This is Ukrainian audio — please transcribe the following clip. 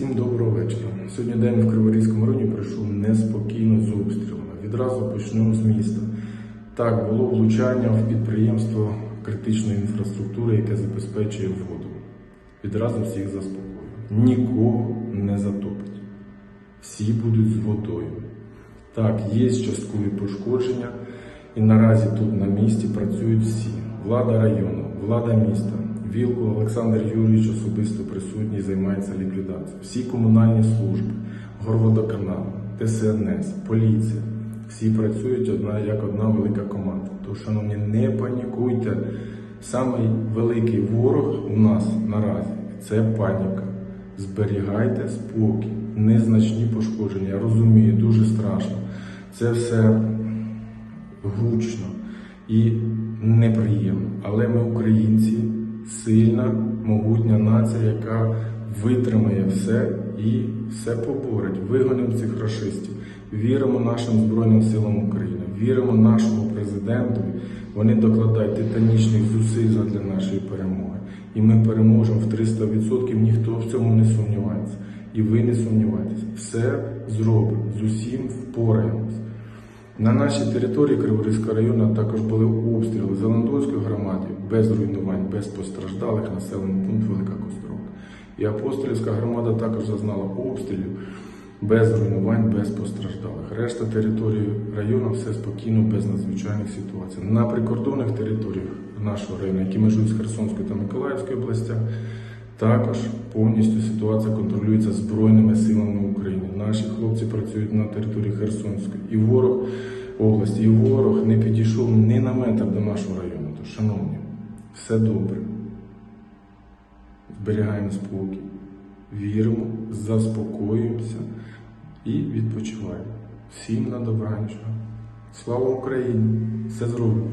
Всім доброго вечора. Сьогодні день в Криворізькому районі пройшов неспокійно з обстрілами. Відразу почнемо з міста. Так, було влучання в підприємство критичної інфраструктури, яке забезпечує воду. Відразу всіх заспокоюю. Нікого не затопить. Всі будуть з водою. Так, є часткові пошкодження, і наразі тут на місці працюють всі. Влада району, влада міста. Вілку Олександр Юрійович особисто присутній займається ліквідацією. Всі комунальні служби, горводоканал, ТСНС, поліція. Всі працюють одна як одна велика команда. Тож, шановні, не панікуйте. Самий великий ворог у нас наразі це паніка. Зберігайте спокій, незначні пошкодження. Я розумію, дуже страшно. Це все гучно і неприємно. Але ми українці, сильна, могутня нація, яка витримає все і все поборить. Вигонимо цих расистів. Віримо нашим Збройним силам України, віримо нашому президенту. Вони докладають титанічних зусиль для нашої перемоги. І ми переможемо в 300%, ніхто в цьому не сумнівається. І ви не сумнівайтеся. Все зробимо, з усім впораємось. На нашій території Криворізького району також були обстріли Зеландольської громади без руйнувань, без постраждалих населений пункт Велика Костровка. І Апостолівська громада також зазнала обстрілів без руйнувань, без постраждалих. Решта території району все спокійно, без надзвичайних ситуацій. На прикордонних територіях нашого району, які межують з Херсонською та Миколаївською областях, також повністю ситуація контролюється Збройними силами України. Наші хлопці працюють на території Херсонської і ворог області, і ворог не підійшов ні на метр до нашого району. Тож, шановні, все добре. Зберігаємо спокій, віримо, заспокоюємося і відпочиваємо. Всім на добраніч. Слава Україні! Все зробимо!